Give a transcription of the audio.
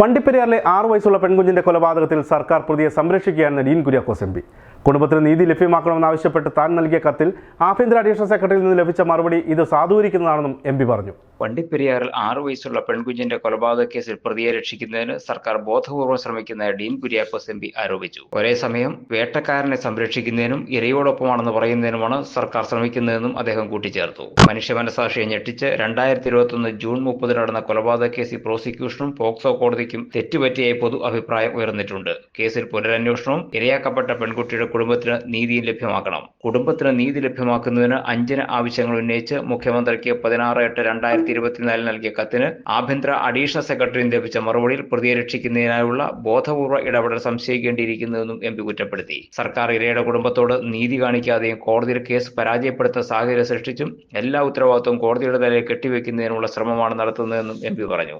വണ്ടിപ്പെരിയാറിലെ ആറു വയസ്സുള്ള പെൺകുഞ്ഞിന്റെ കൊലപാതകത്തിൽ സർക്കാർ പ്രതിയെ സംരക്ഷിക്കുകയാണെന്ന് ഡീൻ കുര്യാക്കോസ് എം പി. കുടുംബത്തിന് നീതി ലഭ്യമാക്കണമെന്നാവശ്യപ്പെട്ട് താൻ നൽകിയ കത്തിൽ ആഭ്യന്തര അഡീഷണൽ സെക്രട്ടറിയിൽ നിന്ന് ലഭിച്ച മറുപടി ഇത് സാധൂകരിക്കുന്നതാണെന്നും എം പറഞ്ഞു. വണ്ടിപ്പെരിയാറിൽ ആറു വയസ്സുള്ള പെൺകുഞ്ഞിന്റെ കൊലപാതക കേസിൽ പ്രതിയെ രക്ഷിക്കുന്നതിന് സർക്കാർ ബോധപൂർവം ശ്രമിക്കുന്ന ഡീൻ കുര്യാക്കോസ് എം പി ആരോപിച്ചു. ഒരേ സമയം വേട്ടക്കാരനെ സംരക്ഷിക്കുന്നതിനും ഇരയോടൊപ്പമാണെന്ന് പറയുന്നതിനുമാണ് സർക്കാർ ശ്രമിക്കുന്നതെന്നും അദ്ദേഹം കൂട്ടിച്ചേർത്തു. മനുഷ്യ മനസാക്ഷിയെ ഞെട്ടിച്ച് രണ്ടായിരത്തി ഇരുപത്തൊന്ന് ജൂൺ മുപ്പതിന് നടന്ന കൊലപാതക കേസിൽ പ്രോസിക്യൂഷനും പോക്സോ കോടതിക്കും തെറ്റുപറ്റിയായി പൊതു അഭിപ്രായം ഉയർന്നിട്ടുണ്ട്. കേസിൽ പുനരന്വേഷണവും ഇരയാക്കപ്പെട്ട പെൺകുട്ടിയുടെ കുടുംബത്തിന് നീതിയും ലഭ്യമാക്കണം. കുടുംബത്തിന് നീതി ലഭ്യമാക്കുന്നതിന് അഞ്ചിന് ആവശ്യങ്ങൾ ഉന്നയിച്ച് മുഖ്യമന്ത്രിക്ക് പതിനാറ് എട്ട് രണ്ടായിരത്തി ഇരുപത്തിനാലിൽ നൽകിയ കത്തിന് ആഭ്യന്തര അഡീഷണൽ സെക്രട്ടറിയും ലഭിച്ച മറുപടിയിൽ പ്രതിയെ രക്ഷിക്കുന്നതിനായുള്ള ബോധപൂർവ ഇടപെടൽ സംശയിക്കേണ്ടിയിരിക്കുന്നുവെന്നും എം പി കുറ്റപ്പെടുത്തി. സർക്കാർ ഇരയുടെ കുടുംബത്തോട് നീതി കാണിക്കാതെയും കോടതിയിൽ കേസ് പരാജയപ്പെടുത്തുന്ന സാഹചര്യം സൃഷ്ടിച്ചും എല്ലാ ഉത്തരവാദിത്വവും കോടതിയുടെ തലയിൽ കെട്ടിവെക്കുന്നതിനുള്ള ശ്രമമാണ് നടത്തുന്നതെന്നും എം പി പറഞ്ഞു.